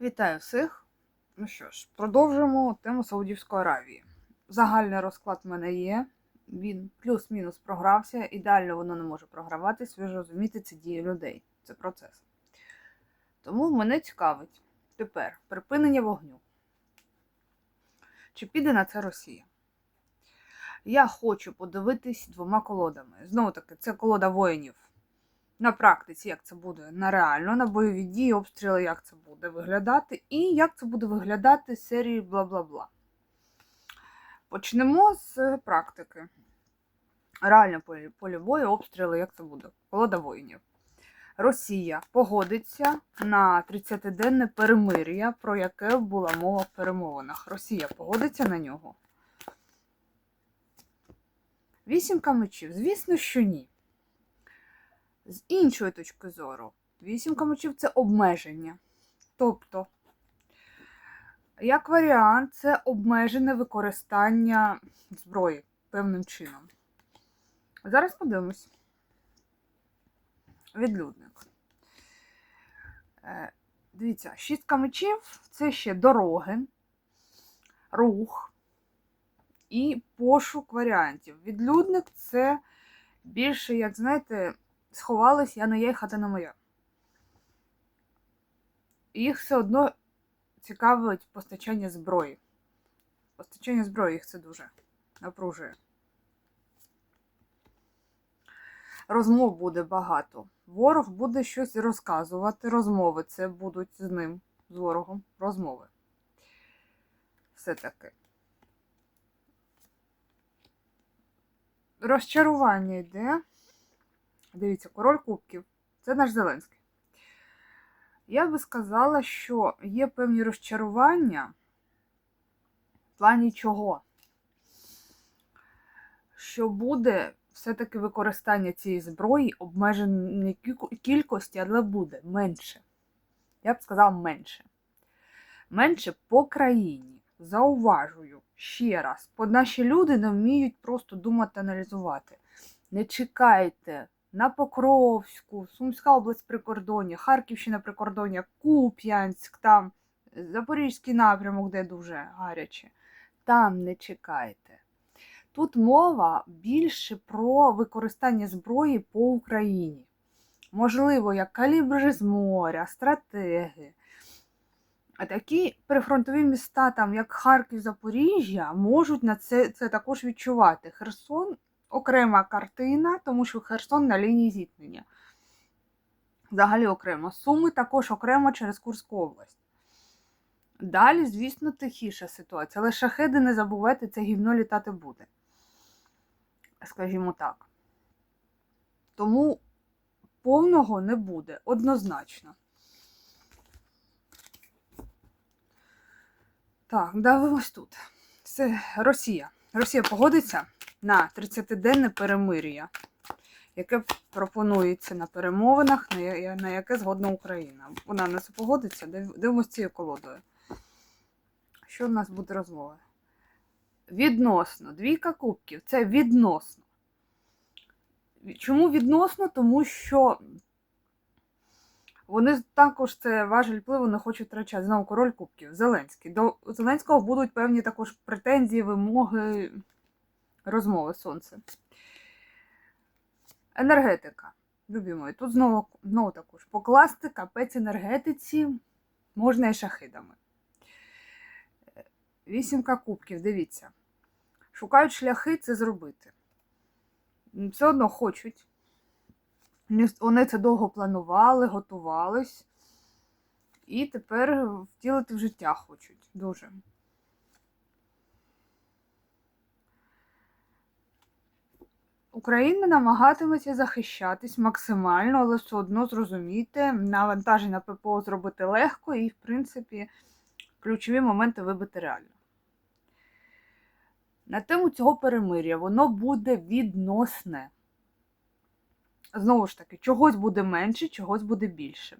Вітаю всіх. Ну що ж, продовжимо тему Саудівської Аравії. Загальний розклад в мене є. Він плюс-мінус програвся. Ідеально воно не може програватись. Ви ж розумієте, це дії людей, це процес. Тому мене цікавить тепер припинення вогню. Чи піде на це Росія? Я хочу подивитись двома колодами. Знову таки, це колода воїнів. На практиці, як це буде на реально, на бойові дії, обстріли, як це буде виглядати, і як це буде виглядати з серії бла-бла-бла. Почнемо з практики. Реально полі обстріли, як це буде? Колода воїнів. Росія погодиться на 30-денне перемир'я, про яке була мова в перемовинах. Росія погодиться на нього. Вісімка мечів. Звісно, що ні. З іншої точки зору, вісімка мечів це обмеження. Тобто, як варіант, це обмежене використання зброї певним чином. Зараз подивимось. Відлюдник. Е, Дивіться, шістка мечів це ще дороги, рух і пошук варіантів. Відлюдник це більше, як знаєте, сховалась, я не є, хата не моя. Їх все одно цікавить постачання зброї. Постачання зброї їх це дуже напружує. Розмов буде багато. Ворог буде щось розказувати. Розмови це будуть з ним, з ворогом. Розмови. Все-таки. Розчарування йде. Дивіться, король кубків. Це наш Зеленський. Я би сказала, що є певні розчарування в плані чого? Що буде все-таки використання цієї зброї обмеженої кількості, але буде менше. Я б сказала менше. Менше по країні. Зауважую ще раз, бо наші люди не вміють просто думати, аналізувати. Не чекайте на Покровську, Сумська область прикордоння, Харківщина прикордоння, Куп'янськ, там Запорізький напрямок, де дуже гаряче. Там не чекайте. Тут мова більше про використання зброї по Україні. Можливо, як калібри з моря, стратеги. А такі прифронтові міста, там, як Харків, Запоріжжя, можуть на це, це також відчувати. Херсон окрема картина, тому що Херсон на лінії зіткнення. Взагалі окремо. Суми також окремо через Курську область. Далі, звісно, тихіша ситуація. Але шахеди не забувайте, це гівно літати буде. Скажімо так. Тому повного не буде однозначно. Так, дивимось тут. Це Росія. Росія погодиться на 30-денне перемир'я, яке пропонується на перемовинах, на яке згодна Україна. Вона не погодиться, дивимося цією колодою. Що в нас буде розмова? Відносно. Двійка кубків це відносно. Чому відносно? Тому що вони також це важель впливу не хочуть втрачати. Знову король кубків, Зеленський. До Зеленського будуть певні також претензії, вимоги, розмови сонце. Енергетика. Любі мої, тут знову, знову також покласти капець енергетиці можна і шахидами. Вісімка кубків, дивіться. Шукають шляхи це зробити. Все одно хочуть. Вони це довго планували, готувались. І тепер втілити в життя хочуть. Дуже. Україна намагатиметься захищатись максимально, але все одно зрозумійте, навантаження ППО зробити легко і, в принципі, ключові моменти вибити реально. На тему цього перемир'я воно буде відносне. Знову ж таки, чогось буде менше, чогось буде більше.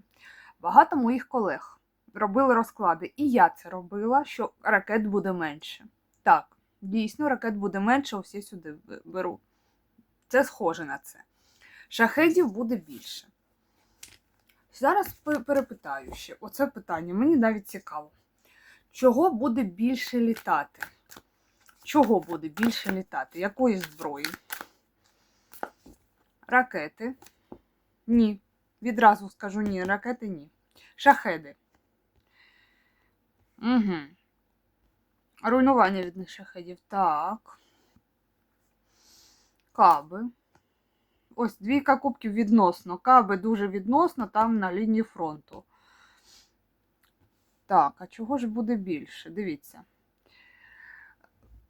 Багато моїх колег робили розклади, і я це робила, що ракет буде менше. Так, дійсно, ракет буде менше, усі сюди беру. Це схоже на це. Шахедів буде більше. Зараз перепитаю ще. Оце питання. Мені навіть цікаво. Чого буде більше літати? Чого буде більше літати? Якої зброї? Ракети? Ні. Відразу скажу ні. Ракети ні. Шахеди. Угу. Руйнування від них шахедів. Так. Каби. Ось двійка кубків відносно. Каби дуже відносно там на лінії фронту. Так, а чого ж буде більше? Дивіться.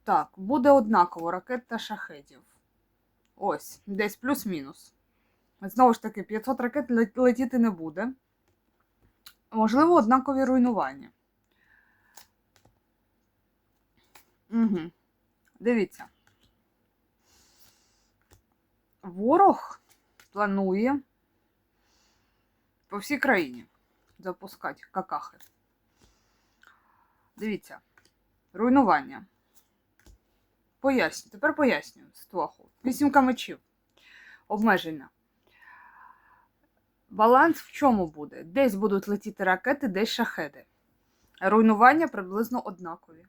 Так, буде однаково ракет та шахедів. Ось, десь плюс-мінус. Знову ж таки, 500 ракет летіти не буде. Можливо, однакові руйнування. Угу. Дивіться. Ворог планує по всій країні запускати какахи. Дивіться. Руйнування. Поясню. Тепер пояснюю ситуаху. Вісімка мечів. Обмеження. Баланс в чому буде? Десь будуть летіти ракети, десь шахеди. Руйнування приблизно однакові.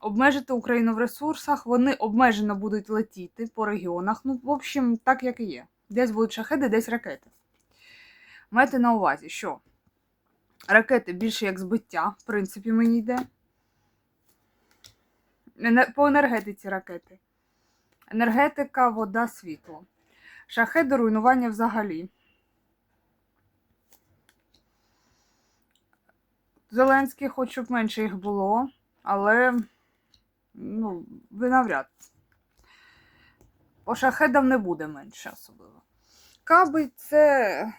Обмежити Україну в ресурсах, вони обмежено будуть летіти по регіонах. Ну, в общем, так як і є. Десь будуть шахеди, десь ракети. Майте на увазі, що ракети більше як збиття, в принципі, мені йде. По енергетиці ракети. Енергетика, вода, світло. Шахеди руйнування взагалі. Зеленський хоче, щоб менше їх було, але ну, ви навряд. По не буде менше особливо. Каби це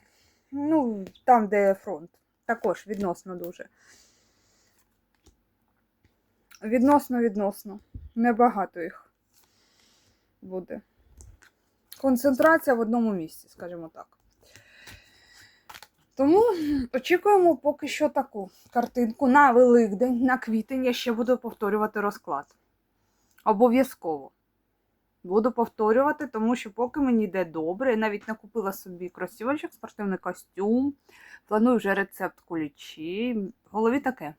ну, там, де фронт. Також відносно дуже. Відносно, відносно. Небагато їх буде. Концентрація в одному місці, скажімо так. Тому очікуємо поки що таку картинку на Великдень, на квітень я ще буду повторювати розклад. Обов'язково. Буду повторювати, тому що поки мені йде добре, я навіть накупила собі кросівочок, спортивний костюм, планую вже рецепт кулічі. В голові таке.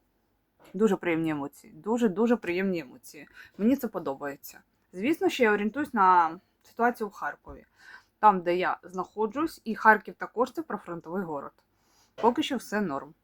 Дуже приємні емоції. Дуже-дуже приємні емоції. Мені це подобається. Звісно, ще я орієнтуюсь на ситуацію в Харкові, там, де я знаходжусь, і Харків також це прифронтовий город. Поки що все норм.